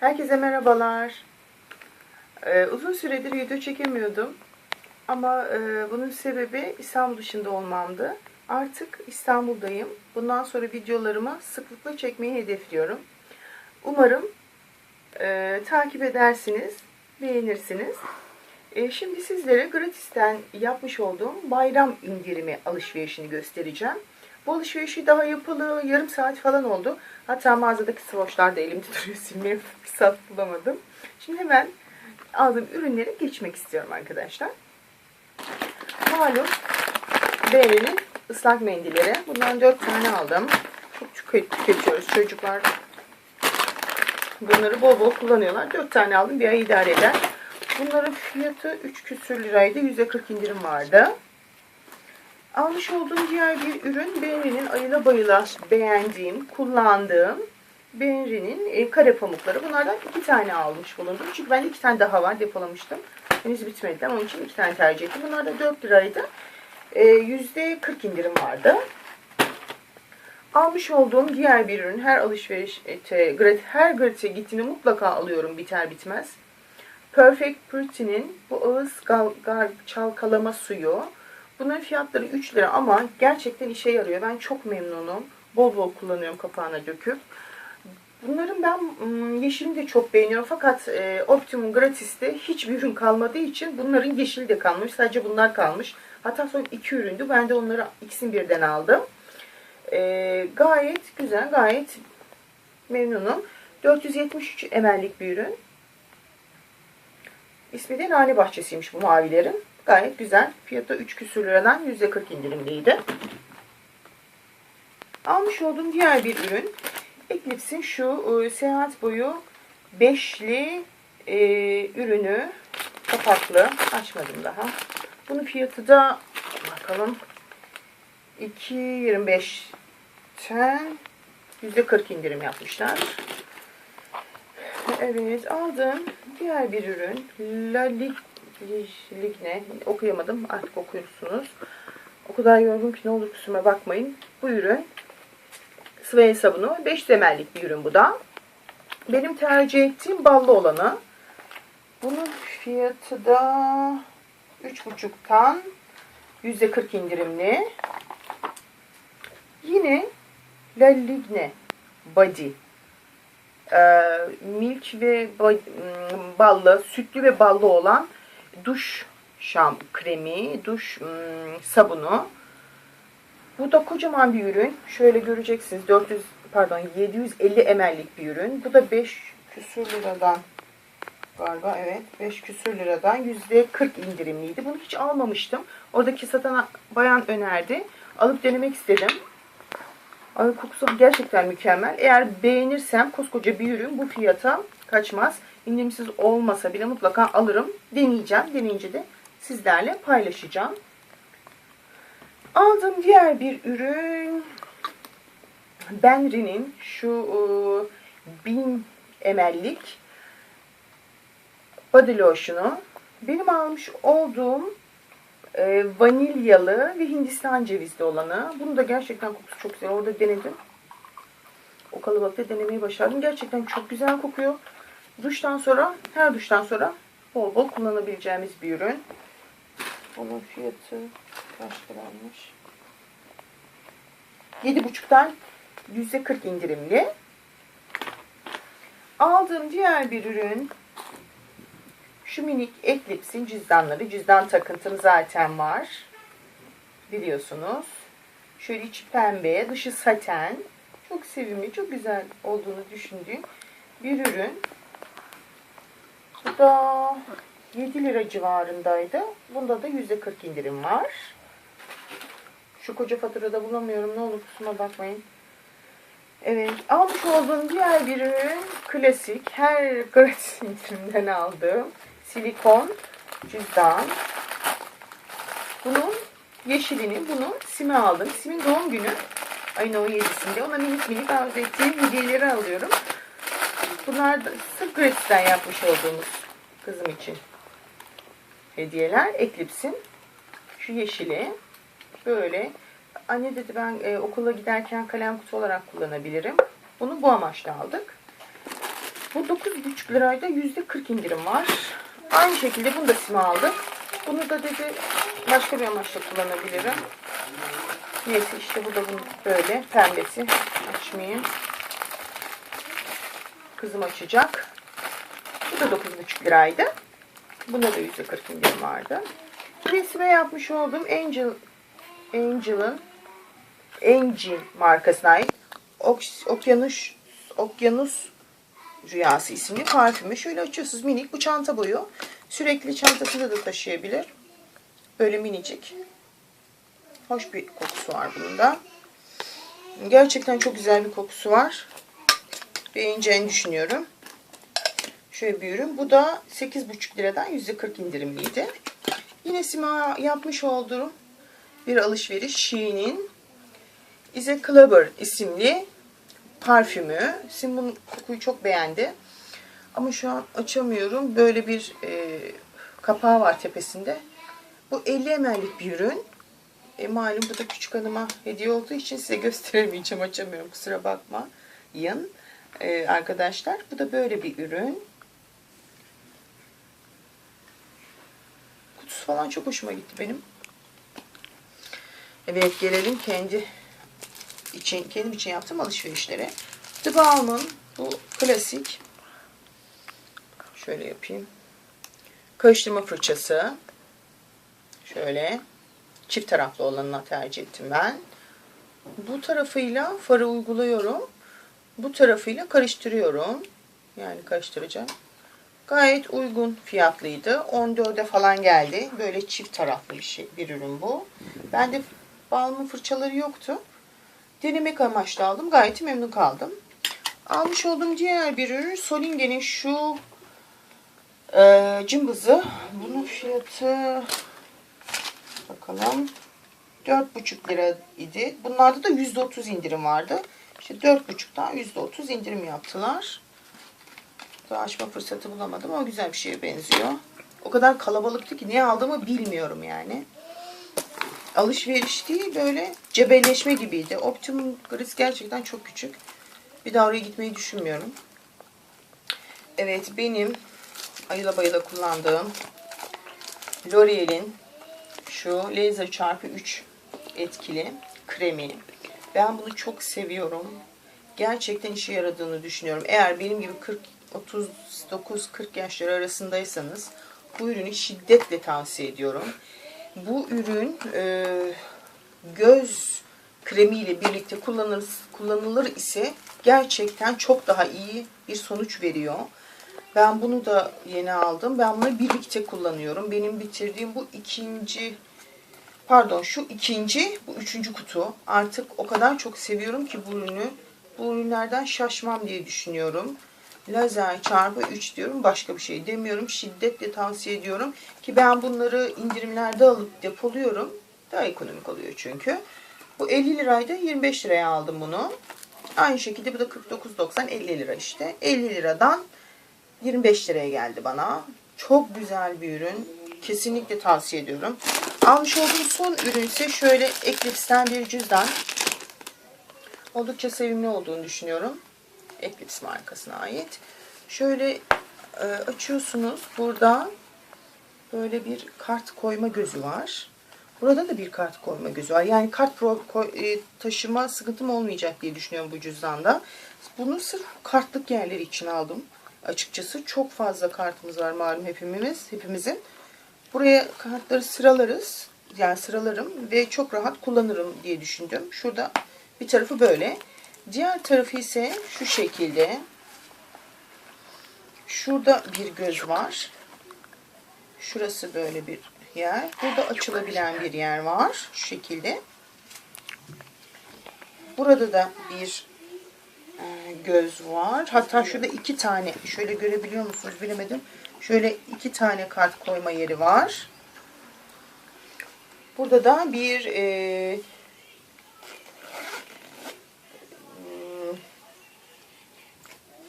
Herkese merhabalar. Ee, uzun süredir video çekemiyordum. Ama e, bunun sebebi İstanbul dışında olmamdı. Artık İstanbul'dayım. Bundan sonra videolarımı sıklıkla çekmeyi hedefliyorum. Umarım e, takip edersiniz, beğenirsiniz. E, şimdi sizlere gratisten yapmış olduğum bayram indirimi alışverişini göstereceğim. Bu alışverişi daha yapalı yarım saat falan oldu. Hatta mağazadaki sıvoşlar da elimde duruyor. Silmeye fırsat bulamadım. Şimdi hemen aldığım ürünlere geçmek istiyorum arkadaşlar. Malum Berry'nin ıslak mendilleri. Bundan 4 tane aldım. Çok tüket- tüketiyoruz. Çocuklar bunları bol bol kullanıyorlar. 4 tane aldım. Bir ay idare eder. Bunların fiyatı 3 küsür liraydı. %40 indirim vardı. Almış olduğum diğer bir ürün Benri'nin ayıla bayıla beğendiğim, kullandığım Benri'nin e, kare pamukları. Bunlardan iki tane almış bulundum. Çünkü ben iki tane daha var depolamıştım. Henüz bitmedi ama onun için iki tane tercih ettim. Bunlar da 4 liraydı. E, %40 indirim vardı. Almış olduğum diğer bir ürün her alışveriş her gratiye gittiğinde mutlaka alıyorum biter bitmez. Perfect Pretty'nin bu ağız gal, gar, çalkalama suyu. Bunların fiyatları 3 lira ama gerçekten işe yarıyor. Ben çok memnunum. Bol bol kullanıyorum kapağına döküp. Bunların ben ım, yeşilini de çok beğeniyorum. Fakat e, Optimum Gratis'te hiçbir ürün kalmadığı için bunların yeşili de kalmış. Sadece bunlar kalmış. Hatta son iki üründü. Ben de onları ikisini birden aldım. E, gayet güzel, gayet memnunum. 473 ml'lik bir ürün. İsmi de Nane Bahçesi'ymiş bu mavilerin. Gayet güzel. Fiyatı 3 küsür liradan %40 indirimliydi. Almış olduğum diğer bir ürün. Eclipse'in şu e, seyahat boyu beşli e, ürünü kapaklı. Açmadım daha. Bunun fiyatı da bakalım 2.25'ten %40 indirim yapmışlar. Evet aldım. Diğer bir ürün. La Lig, Lig- Ligne. Okuyamadım. Artık okursunuz. O kadar yorgun ki ne olur kusuruma bakmayın. Bu ürün el sabunu. 5 temellik bir ürün bu da. Benim tercih ettiğim ballı olanı. Bunun fiyatı da 3.5'tan %40 indirimli. Yine La Ligne Body e, milk ve ba- m, ballı, sütlü ve ballı olan duş şam kremi, duş m, sabunu. Bu da kocaman bir ürün. Şöyle göreceksiniz. 400 pardon 750 ml'lik bir ürün. Bu da 5 küsür liradan galiba evet 5 küsür liradan %40 indirimliydi. Bunu hiç almamıştım. Oradaki satan bayan önerdi. Alıp denemek istedim. Ay kokusu gerçekten mükemmel. Eğer beğenirsem koskoca bir ürün bu fiyata kaçmaz. İndirimsiz olmasa bile mutlaka alırım. Deneyeceğim. Deneyince de sizlerle paylaşacağım. Aldığım diğer bir ürün Benri'nin şu e, 1000 ml'lik body lotion'u. Benim almış olduğum e, vanilyalı ve Hindistan cevizli olanı. Bunu da gerçekten kokusu çok güzel. Orada denedim. O kalabalıkta denemeyi başardım. Gerçekten çok güzel kokuyor. Duştan sonra, her duştan sonra bol bol kullanabileceğimiz bir ürün. Onun fiyatı kaç liraymış? 7,5'tan %40 indirimli. Aldığım diğer bir ürün şu minik Eclipse'in cüzdanları. Cüzdan takıntım zaten var. Biliyorsunuz. Şöyle içi pembe, dışı saten. Çok sevimli, çok güzel olduğunu düşündüğüm bir ürün. Da 7 lira civarındaydı. Bunda da %40 indirim var. Şu koca faturada bulamıyorum. Ne olur kusuruma bakmayın. Evet. Almış olduğum diğer bir ürün klasik. Her gratis indirimden aldığım silikon cüzdan. Bunun yeşilini, bunu Sim'e aldım. Sim'in doğum günü ayın 17'sinde. Ona minik minik arzu ettiğim hediyeleri alıyorum. Bunlar da sırf gratisten yapmış olduğumuz kızım için hediyeler. Eclipse'in şu yeşili böyle anne dedi ben e, okula giderken kalem kutu olarak kullanabilirim. Bunu bu amaçla aldık. Bu 9,5 lirayda %40 indirim var. Aynı şekilde bunu da sima aldım. Bunu da dedi başka bir amaçla kullanabilirim. Neyse işte bu da bunun böyle pembesi. Açmayayım. Kızım açacak. Bu da 9,5 liraydı. Bunda da %40 indirim vardı. Resme yapmış olduğum Angel Angel'ın Angel markasına ait Okyanus Okyanus Rüyası isimli parfümü. Şöyle açıyorsunuz minik. Bu çanta boyu. Sürekli çantasında da taşıyabilir. Böyle minicik. Hoş bir kokusu var bunun da. Gerçekten çok güzel bir kokusu var. Beğeneceğini düşünüyorum. Şöyle bir ürün. Bu da 8,5 liradan %40 indirimliydi. Yine Sima yapmış olduğum bir alışveriş. Shein'in Is a Clubber isimli parfümü. Sim bunun kokuyu çok beğendi. Ama şu an açamıyorum. Böyle bir e, kapağı var tepesinde. Bu 50 ml'lik bir ürün. E, malum bu da küçük hanıma hediye olduğu için size gösteremeyeceğim. Açamıyorum. Kusura bakmayın. E, arkadaşlar. Bu da böyle bir ürün. Falan çok hoşuma gitti benim. Evet gelelim kendi için kendim için yaptığım alışverişlere. The Balm'ın bu klasik şöyle yapayım. Karıştırma fırçası. Şöyle çift taraflı olanını tercih ettim ben. Bu tarafıyla farı uyguluyorum. Bu tarafıyla karıştırıyorum. Yani karıştıracağım. Gayet uygun fiyatlıydı. 14'e falan geldi. Böyle çift taraflı bir şey, bir ürün bu. Bende balmın fırçaları yoktu. Denemek amaçlı aldım. Gayet memnun kaldım. Almış olduğum diğer bir ürün Solinge'nin şu e, cımbızı. Bunun fiyatı bakalım 4,5 lira idi. Bunlarda da %30 indirim vardı. İşte 4,5'dan %30 indirim yaptılar. Daha açma fırsatı bulamadım ama güzel bir şeye benziyor. O kadar kalabalıktı ki ne aldığımı bilmiyorum yani. Alışveriş değil böyle cebelleşme gibiydi. Optimum Gris gerçekten çok küçük. Bir daha oraya gitmeyi düşünmüyorum. Evet benim ayıla bayıla kullandığım L'Oreal'in şu Laser çarpı 3 etkili kremi. Ben bunu çok seviyorum. Gerçekten işe yaradığını düşünüyorum. Eğer benim gibi 40 39-40 yaşları arasındaysanız bu ürünü şiddetle tavsiye ediyorum. Bu ürün e, göz kremiyle birlikte kullanılır, kullanılır ise gerçekten çok daha iyi bir sonuç veriyor. Ben bunu da yeni aldım. Ben bunu birlikte kullanıyorum. Benim bitirdiğim bu ikinci pardon şu ikinci bu üçüncü kutu. Artık o kadar çok seviyorum ki bu ürünü. Bu ürünlerden şaşmam diye düşünüyorum. Lazer çarpı 3 diyorum. Başka bir şey demiyorum. Şiddetle tavsiye ediyorum. Ki ben bunları indirimlerde alıp depoluyorum. Daha ekonomik oluyor çünkü. Bu 50 liraydı. 25 liraya aldım bunu. Aynı şekilde bu da 49.90 50 lira işte. 50 liradan 25 liraya geldi bana. Çok güzel bir ürün. Kesinlikle tavsiye ediyorum. Almış olduğum son ürün ise şöyle Eclipse'den bir cüzdan. Oldukça sevimli olduğunu düşünüyorum. Eclipse markasına ait. Şöyle e, açıyorsunuz. Burada böyle bir kart koyma gözü var. Burada da bir kart koyma gözü var. Yani kart pro, koy, e, taşıma sıkıntım olmayacak diye düşünüyorum bu cüzdanda. Bunu sırf kartlık yerleri için aldım. Açıkçası çok fazla kartımız var malum hepimiz, hepimizin. Buraya kartları sıralarız. Yani sıralarım ve çok rahat kullanırım diye düşündüm. Şurada bir tarafı böyle. Diğer tarafı ise şu şekilde. Şurada bir göz var. Şurası böyle bir yer. Burada açılabilen bir yer var. Şu şekilde. Burada da bir e, göz var. Hatta şurada iki tane. Şöyle görebiliyor musunuz bilemedim. Şöyle iki tane kart koyma yeri var. Burada da bir e,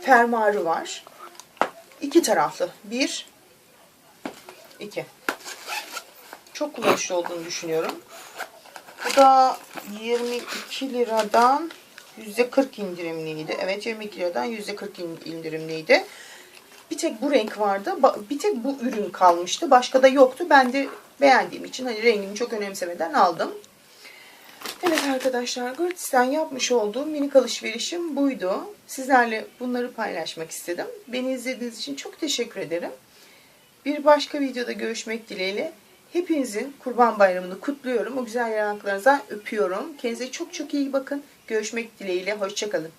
fermuarı var. İki taraflı. Bir, iki. Çok kullanışlı olduğunu düşünüyorum. Bu da 22 liradan %40 indirimliydi. Evet 22 liradan %40 in- indirimliydi. Bir tek bu renk vardı. Bir tek bu ürün kalmıştı. Başka da yoktu. Ben de beğendiğim için hani rengini çok önemsemeden aldım. Evet arkadaşlar Gratis'ten yapmış olduğum minik alışverişim buydu. Sizlerle bunları paylaşmak istedim. Beni izlediğiniz için çok teşekkür ederim. Bir başka videoda görüşmek dileğiyle. Hepinizin Kurban Bayramı'nı kutluyorum. O güzel yanaklarınızdan öpüyorum. Kendinize çok çok iyi bakın. Görüşmek dileğiyle. Hoşçakalın.